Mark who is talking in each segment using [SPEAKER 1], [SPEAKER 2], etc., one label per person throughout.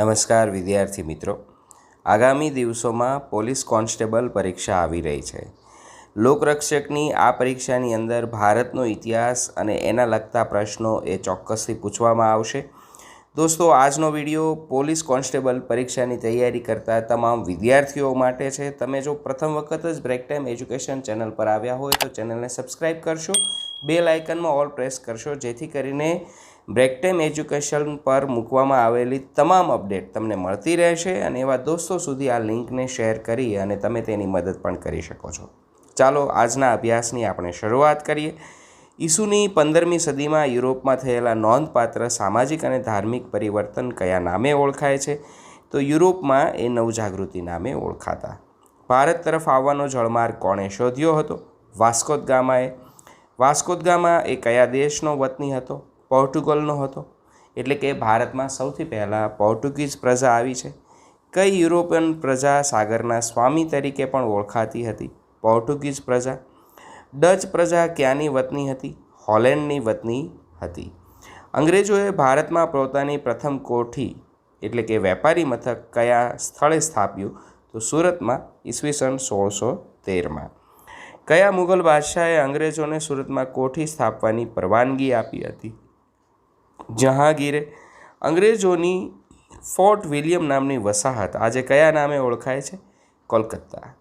[SPEAKER 1] નમસ્કાર, વિદ્યાર્થી મિત્રો. આગામી દિવસોમાં પોલીસ કોન્સ્ટેબલ પરીક્ષા આવી રહી છે. લોકરક્ષકની આ પરીક્ષાની અંદર ભારતનો ઇતિહાસ અને એના લગતા પ્રશ્નો એ ચોક્કસથી પૂછવામાં આવશે. દોસ્તો, આજનો વીડિયો પોલીસ કોન્સ્ટેબલ પરીક્ષાની તૈયારી કરતા તમામ વિદ્યાર્થીઓ માટે છે. તમે જો પ્રથમ વખત જ બ્રેક ટાઈમ એજ્યુકેશન ચેનલ પર આવ્યા હોય તો ચેનલને સબસ્ક્રાઈબ કરશો. બે લાઇકનમાં ઓલ પ્રેસ કરશો, જેથી કરીને બ્રેક ટાઈમ એજ્યુકેશન પર મૂકવામાં આવેલી તમામ અપડેટ તમને મળતી રહેશે અને એવા દોસ્તો સુધી આ લિંકને શેર કરી અને તમે તેની મદદ પણ કરી શકો છો. ચાલો, આજના અભ્યાસની આપણે શરૂઆત કરીએ. ઈસુની પંદરમી સદીમાં યુરોપમાં થયેલા નોંધપાત્ર સામાજિક અને ધાર્મિક પરિવર્તન કયા નામે ઓળખાય છે? તો યુરોપમાં એ નવજાગૃતિ નામે ઓળખાતા. ભારત તરફ આવવાનો જળમાર્ગ કોણે શોધ્યો હતો? વાસ્કોદ ગામાએ. વાસ્કોદ ગામા એ કયા દેશનો વતની હતો? પોર્ટુગલનો હતો. એટલે કે ભારતમાં સૌથી પહેલાં પોર્ટુગીઝ પ્રજા આવી છે. કઈ યુરોપિયન પ્રજા સાગરના સ્વામી તરીકે પણ ઓળખાતી હતી? પોર્ટુગીઝ પ્રજા. ડચ પ્રજા ક્યાંની વતની હતી? હોલેન્ડની વતની હતી. અંગ્રેજોએ ભારતમાં પોતાની પ્રથમ કોઠી, એટલે કે વેપારી મથક, કયા સ્થળે સ્થાપ્યું? તો સુરતમાં ઈસવીસન સોળસો તેરમાં. કયા મુગલ બાદશાહે અંગ્રેજોને સુરતમાં કોઠી સ્થાપવાની પરવાનગી આપી હતી? જહાંગીરે. અંગ્રેજોની ફોર્ટ વિલિયમ નામની વસાહત આજે કયા નામે ઓળખાય છે? કોલકાતા.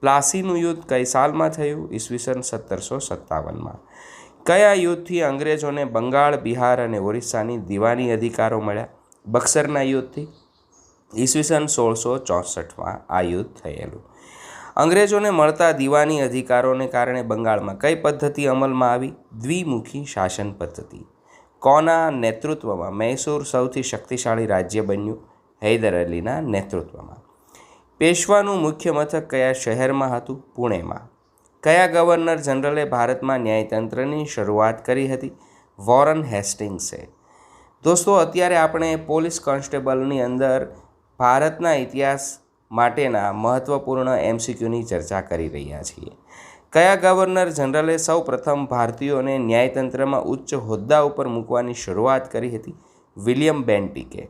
[SPEAKER 1] પ્લાસીનું યુદ્ધ કઈ સાલમાં થયું? ઈસવીસન સત્તરસો સત્તાવનમાં. કયા યુદ્ધથી અંગ્રેજોને બંગાળ, બિહાર અને ઓરિસ્સાની દીવાની અધિકારો મળ્યા? બક્સરના યુદ્ધથી? ઈસવીસન સોળસો ચોસઠમાં આ યુદ્ધ થયેલું. અંગ્રેજોને મળતા દીવાની અધિકારોને કારણે બંગાળમાં કઈ પદ્ધતિ અમલમાં આવી? દ્વિમુખી શાસન પદ્ધતિ. કોના નેતૃત્વમાં મૈસૂર સૌથી શક્તિશાળી રાજ્ય બન્યું? હૈદર અલીના નેતૃત્વમાં. પેશવાનું મુખ્ય મથક કયા શહેરમાં હતું? પુણેમાં. કયા ગવર્નર જનરલે ભારતમાં ન્યાયતંત્રની શરૂઆત કરી હતી? વોરન હેસ્ટિંગ્સે. દોસ્તો, અત્યારે આપણે પોલીસ કોન્સ્ટેબલની અંદર ભારતના ઇતિહાસ માટેના મહત્ત્વપૂર્ણ એમસીક્યુની ચર્ચા કરી રહ્યા છીએ. કયા ગવર્નર જનરલે સૌ પ્રથમ ભારતીયોને ન્યાયતંત્રમાં ઉચ્ચ હોદ્દા ઉપર મૂકવાની શરૂઆત કરી હતી? વિલિયમ બેન્ટિકે.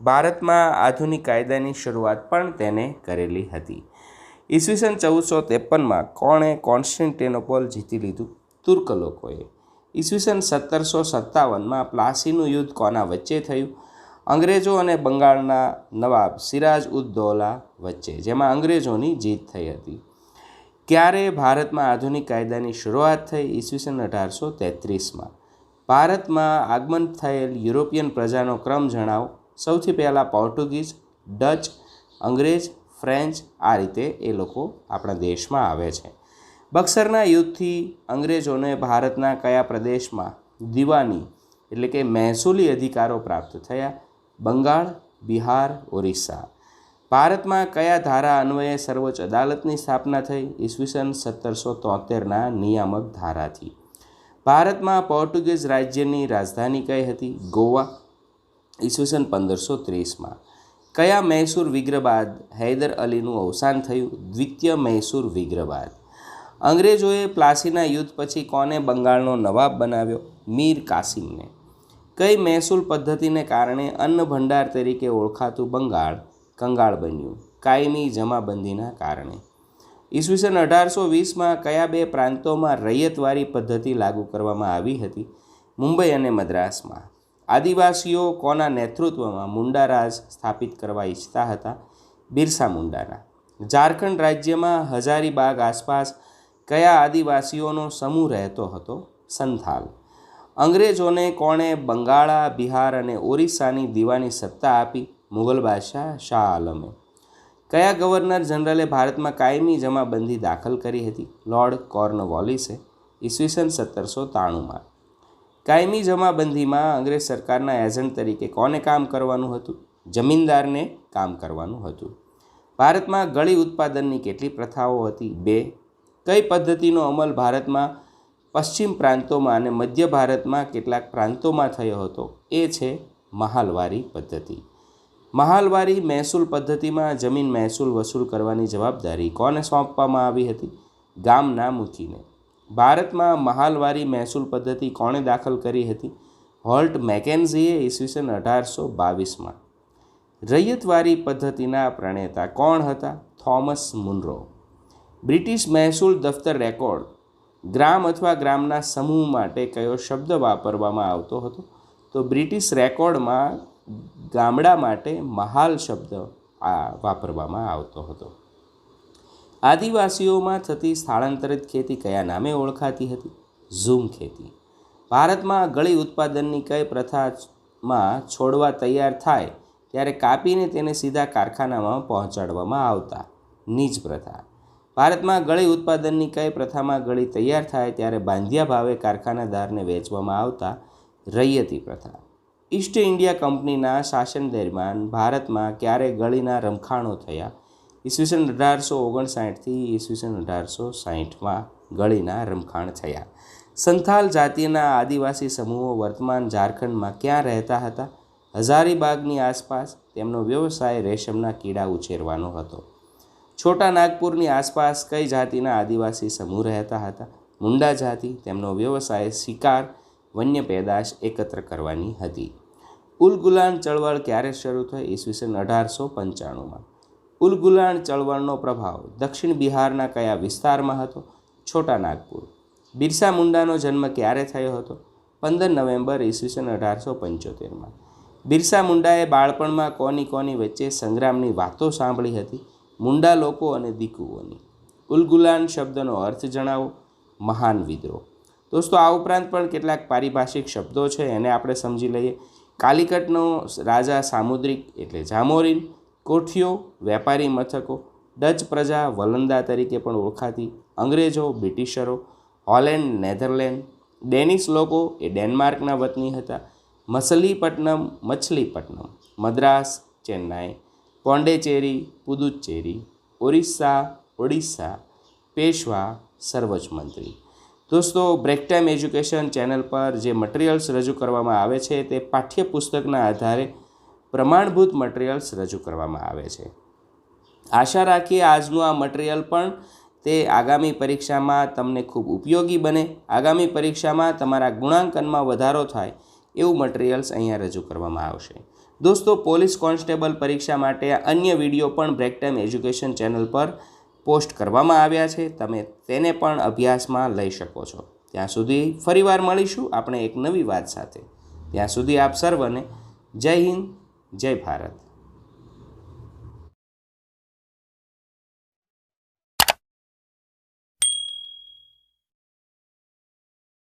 [SPEAKER 1] ભારતમાં આધુનિક કાયદાની શરૂઆત પણ તેને કરેલી હતી. ઈસવીસન ચૌદસો ત્રેપનમાં કોણે કોન્સ્ટન્ટેનોપોલ જીતી લીધું? તુર્ક લોકોએ. ઈસવીસન સત્તરસો સત્તાવનમાં પ્લાસીનું યુદ્ધ કોના વચ્ચે થયું? અંગ્રેજો અને બંગાળના નવાબ સિરાજ ઉદ દૌલા વચ્ચે, જેમાં અંગ્રેજોની જીત થઈ હતી. ક્યારે ભારતમાં આધુનિક કાયદાની શરૂઆત થઈ? ઈસવીસન અઢારસો તેત્રીસમાં. ભારતમાં આગમન થયેલ યુરોપિયન પ્રજાનો ક્રમ જણાવો. સૌથી પહેલાં પોર્ટુગીઝ, ડચ, અંગ્રેજ, ફ્રેન્ચ આ રીતે એ લોકો આપણા દેશમાં આવે છે. બક્સરના યુદ્ધથી અંગ્રેજોને ભારતના કયા પ્રદેશમાં દિવાની એટલે કે મહેસૂલી અધિકારો પ્રાપ્ત થયા? બંગાળ, બિહાર, ઓરિસ્સા. ભારતમાં કયા ધારા અન્વયે સર્વોચ્ચ અદાલતની સ્થાપના થઈ? ઈસવીસન સત્તરસો તોતેરના નિયામક ધારાથી. ભારતમાં પોર્ટુગીઝ રાજ્યની રાજધાની કઈ હતી? ગોવા ઈસવીસન પંદરસો ત્રીસમાં કયા મૈસૂર વિગ્રહ બાદ હૈદર અલીનું અવસાન થયું? દ્વિતીય મૈસૂર વિગ્રહ બાદ અંગ્રેજોએ પ્લાસીના યુદ્ધ પછી કોને બંગાળનો નવાબ બનાવ્યો? મીર કાસિમને. કઈ મહેસૂલ પદ્ધતિને કારણે અન્ન ભંડાર તરીકે ઓળખાતું બંગાળ કંગાળ બન્યું? કાયમી જમાબંધીના કારણે. ઈસવીસન અઢારસો વીસમાં કયા બે પ્રાંતોમાં રૈયતવારી પદ્ધતિ લાગુ કરવામાં આવી હતી? મુંબઈ અને મદ્રાસમાં. આદિવાસીઓ કોના નેતૃત્વમાં મુંડા રાજ સ્થાપિત કરવા ઈચ્છતા હતા? બિરસા મુંડાના. ઝારખંડ રાજ્યમાં હજારીબાગ આસપાસ કયા આદિવાસીઓનો સમૂહ રહેતો હતો? સંથાલ. અંગ્રેજોને કોણે બંગાળા, બિહાર અને ઓરિસ્સાની દીવાની સત્તા આપી? મુગલ બાદશાહ શાહ આલમે. કયા ગવર્નર જનરલે ભારતમાં કાયમી જમાબંધી દાખલ કરી હતી? લોર્ડ કોર્નવોલિસે. ઈસવીસન સત્તરસો ત્રાણુંમાં કાયમી જમાબંધીમાં અંગ્રેજ સરકારના એજન્ટ તરીકે કોને કામ કરવાનું હતું? જમીનદારને કામ કરવાનું હતું. ભારતમાં ગળી ઉત્પાદનની કેટલી પ્રથાઓ હતી? બે. કઈ પદ્ધતિનો અમલ ભારતમાં પશ્ચિમ પ્રાંતોમાં અને મધ્ય ભારતમાં કેટલાક પ્રાંતોમાં થયો હતો? એ છે મહાલવારી પદ્ધતિ. મહાલવારી મહેસૂલ પદ્ધતિમાં જમીન મહેસૂલ વસૂલ કરવાની જવાબદારી કોને સોંપવામાં આવી હતી? ગામના મુખીને ભારતમાં મહાલવારી મહેસૂલ પદ્ધતિ કોણે દાખલ કરી હતી? હોલ્ટ મેકેન્ઝીએ ઈસવીસન અઢારસો બાવીસમાં. રૈયતવારી પદ્ધતિના પ્રણેતા કોણ હતા? Thomas Munro. બ્રિટિશ મહેસૂલ દફતર રેકોર્ડ ગ્રામ અથવા ગ્રામના સમૂહ માટે કયો શબ્દ વાપરવામાં આવતો હતો? તો બ્રિટિશ રેકોર્ડમાં ગામડા માટે મહાલ શબ્દ આ વાપરવામાં આવતો હતો. આદિવાસીઓમાં થતી સ્થળાંતરિત ખેતી કયા નામે ઓળખાતી હતી? ઝૂમ ખેતી. ભારતમાં ગળી ઉત્પાદનની કઈ પ્રથામાં છોડવા તૈયાર થાય ત્યારે કાપીને તેને સીધા કારખાનામાં પહોંચાડવામાં આવતા? નીજ પ્રથા. ભારતમાં ગળી ઉત્પાદનની કઈ પ્રથામાં ગળી તૈયાર થાય ત્યારે બાંધ્યા ભાવે કારખાનાદારને વેચવામાં આવતા? રૈયતી પ્રથા. ઈસ્ટ ઇન્ડિયા કંપનીના શાસન દરમિયાન ભારતમાં ક્યારે ગળીના રમખાણો થયા? ઈસવીસન અઢારસો ઓગણસાઠથી ઈસવીસન અઢારસો સાહીઠમાં ગળીના રમખાણ થયા. સંથાલ જાતિના આદિવાસી સમૂહો વર્તમાન ઝારખંડમાં ક્યાં રહેતા હતા? હઝારીબાગની આસપાસ તેમનો વ્યવસાય રેશમના કીડા ઉછેરવાનો હતો. છોટા નાગપુરની આસપાસ કઈ જાતિના આદિવાસી સમૂહ રહેતા હતા? મુંડા જાતિ, તેમનો વ્યવસાય શિકાર, વન્ય પેદાશ એકત્ર કરવાની હતી. ઉલગુલાન ચળવળ ક્યારે શરૂ થઈ? ઈસવીસન અઢારસો પંચાણુંમાં. ઉલગુલાન ચળવળનો પ્રભાવ દક્ષિણ બિહારના કયા વિસ્તારમાં હતો? છોટા નાગપુર. બિરસા મુંડાનો જન્મ ક્યારે થયો હતો? પંદર નવેમ્બર ઈસવીસન અઢારસો પંચોતેરમાં. બિરસા મુંડાએ બાળપણમાં કોની કોની વચ્ચે સંગ્રામની વાતો સાંભળી હતી? મુંડા લોકો અને દીકુઓની. ઉલગુલાન શબ્દનો અર્થ જણાવો. મહાન વિદ્રોહ. દોસ્તો, આ ઉપરાંત પણ કેટલાક પારિભાષિક શબ્દો છે, એને આપણે સમજી લઈએ. કાલિકટનો રાજા સામુદ્રિક એટલે જામોરીન કોઠીઓ, વેપારી મથકો, ડચ પ્રજા વલંદા તરીકે પણ ઓળખાતી અંગ્રેજો, બ્રિટિશરો, હોલેન્ડ, નેધરલેન્ડ, ડેનિશ લોકો એ ડેનમાર્કના વતની હતા, મસલીપટ્ટનમ, મછલીપટ્ટનમ, મદ્રાસ, ચેન્નાઈ, પોંડેચેરી પુદુચેરી ઓરિસ્સા ઓડિશા પેશવા, સર્વોચ્ચ મંત્રી. દોસ્તો બ્રેક ટાઈમ એજ્યુકેશન ચેનલ પર જે મટીરિયલ્સ રજૂ કરવામાં આવે છે તે પાઠ્યપુસ્તકના આધારે પ્રમાણભૂત મટીરિયલ્સ રજૂ કરવામાં આવે છે. આશા રાખીએ આજનું આ મટીરિયલ પણ તે આગામી પરીક્ષામાં તમને ખૂબ ઉપયોગી બને. આગામી પરીક્ષામાં તમારા ગુણાંકનમાં વધારો થાય એવું મટીરિયલ્સ અહીંયા રજૂ કરવામાં આવશે. દોસ્તો, પોલીસ કોન્સ્ટેબલ પરીક્ષા માટે અન્ય વીડિયો પણ બ્રેક ટાઈમ એજ્યુકેશન ચેનલ પર પોસ્ટ કરવામાં આવ્યા છે. તમે તેને પણ અભ્યાસમાં લઈ શકો છો. ત્યાં સુધી ફરીવાર મળીશું. આપણે એક નવી વાત સાથે. ત્યાં સુધી આપ સર્વને જય હિન્દ. જય ભારત.